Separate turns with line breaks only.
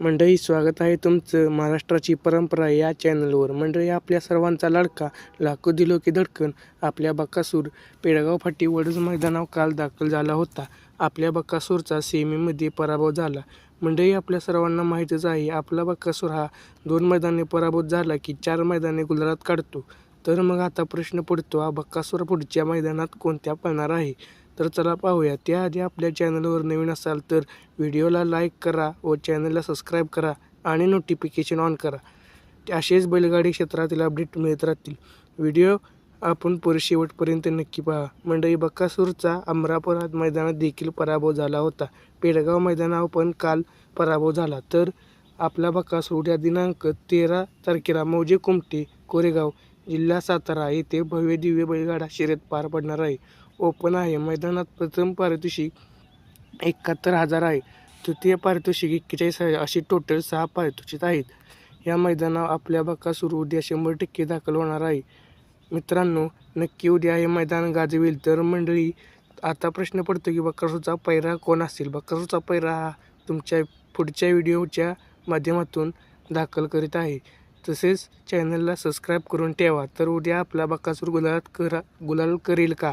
मंडळी स्वागत आहे तुमचं महाराष्ट्राची परंपरा या चॅनलवर मंडळी आपल्या सर्वांचा लाडका लाखो दिलो की धडकन आपल्या बकासूर पेडगाव फाटी वडूज मैदानावर काल दाखल झाला होता. आपल्या बकासूरचा सेमीमध्ये पराभव झाला. मंडळी आपल्या सर्वांना माहीतच आहे आपला बकासूर हा दोन मैदाने पराभूत झाला की चार मैदाने गुजरात काढतो. तर मग आता प्रश्न पडतो हा बक्कासूर पुढच्या मैदानात कोणत्या पळणार आहे? तर चला पाहूया. त्याआधी आपल्या चॅनलवर नवीन असाल तर व्हिडिओला लाईक करा व चॅनलला सबस्क्राईब करा आणि नोटिफिकेशन ऑन करा. ते असेच बैलगाडी क्षेत्रातील अपडेट मिळत राहतील. व्हिडिओ आपण पुरे शेवटपर्यंत नक्की पहा. मंडळी बक्कासूरचा अमरापुरात मैदानात देखील पराभव झाला होता. पेडगाव मैदानावर पण काल पराभव झाला. तर आपला बक्कासूर या दिनांक तेरा तारखेला मौजे कुमटे कोरेगाव जिल्हा सातारा येथे भव्य दिव्य बैलगाडा शर्यत पार पडणार आहे. ओपन आहे. मैदानात प्रथम पारितोषिक एकाहत्तर हजार आहे. तृतीय पारितोषिक एक्केचाळीस हजार अशी टोटल सहा पारितोषिक आहेत. या मैदानावर आपल्या बक्कासूर उद्या शंभर टक्के दाखल होणार आहे. मित्रांनो नक्की उद्या हे मैदान गाजवेल. तर मंडळी आता प्रश्न पडतो की बक्कासूरचा पैरा कोण असेल? बक्कासूरचा पैरा हा तुमच्या पुढच्या व्हिडिओच्या माध्यमातून दाखल करीत आहे. तसेच चॅनलला सबस्क्राईब करून ठेवा. तर उद्या आपला बकासूर गुलाल करा गुलाल करेल का?